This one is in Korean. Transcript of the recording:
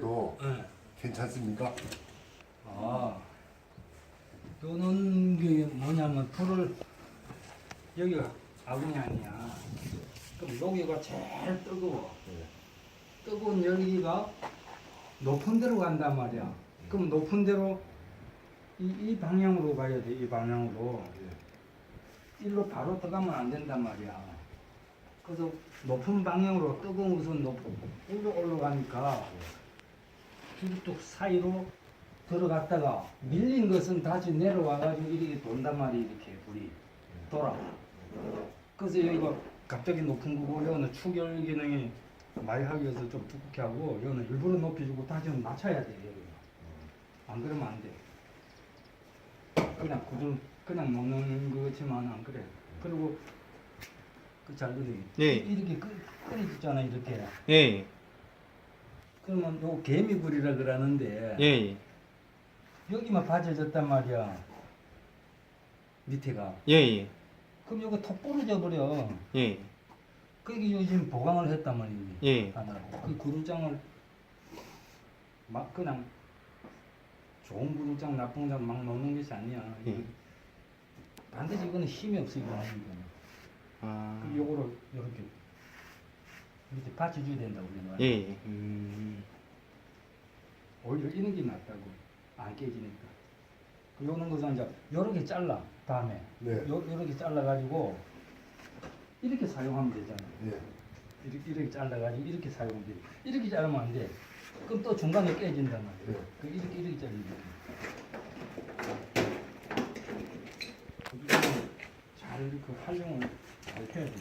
도 네. 괜찮습니까? 아, 요는 게 뭐냐면 불을 여기가 아궁이 아니야. 그럼 여기가 제일 뜨거워. 뜨거운 열기가 높은 데로 간단 말이야. 그럼 높은 데로 이, 이 방향으로 가야 돼. 이 방향으로. 일로 바로 들어가면 안 된단 말이야. 그래서 높은 방향으로 뜨거운 것은 높, 올라 올라가니까 쭉 사이로 들어갔다가 밀린 것은 다시 내려와가지고 이렇게 돈단 말이야 이렇게 불이 돌아. 그래서 여기가 갑자기 높은 거고 여기는 추결 기능이 많이 하기 위해서 좀 두껍게 하고 여기는 일부러 높여주고 다시 낮춰야 돼 여기가. 안 그러면 안 돼. 그냥 구들 그냥 먹는 거지만 안 그래. 그리고 그잘 그리 예. 이렇게 끓- 끓여주잖아 이렇게. 예, 그러면 요 개미굴이라 그러는데 예, 여기만 빠져졌단 말이야. 밑에가. 예, 예, 그럼 여기 톡 부러져 버려. 예, 그게 요즘 보강을 했단 말이지. 예. 하나로. 그 구루장을 막 그냥 좋은 구루장, 나쁜 구루장 막 넣는 것이 아니야. 예. 반드시 이거는 힘이 없어 이거 하는 거는. 아, 그 요거를 요렇게 밑에 받쳐줘야 된다고 우리는. 예, 예. 음, 오히려 이런 게 낫다고 안 깨지니까. 그 요런 것은 이제 요렇게 잘라 다음에 네. 요 요렇게 잘라 가지고 이렇게 사용하면 되잖아. 예. 이렇게, 이렇게 잘라가지고 이렇게 사용하면 돼. 이렇게 자르면 안 돼. 그럼 또 중간에 깨진단 말이야. 네. 그 이렇게 이렇게 자르면 돼. 잘 이렇게 활용을 잘 해야 돼.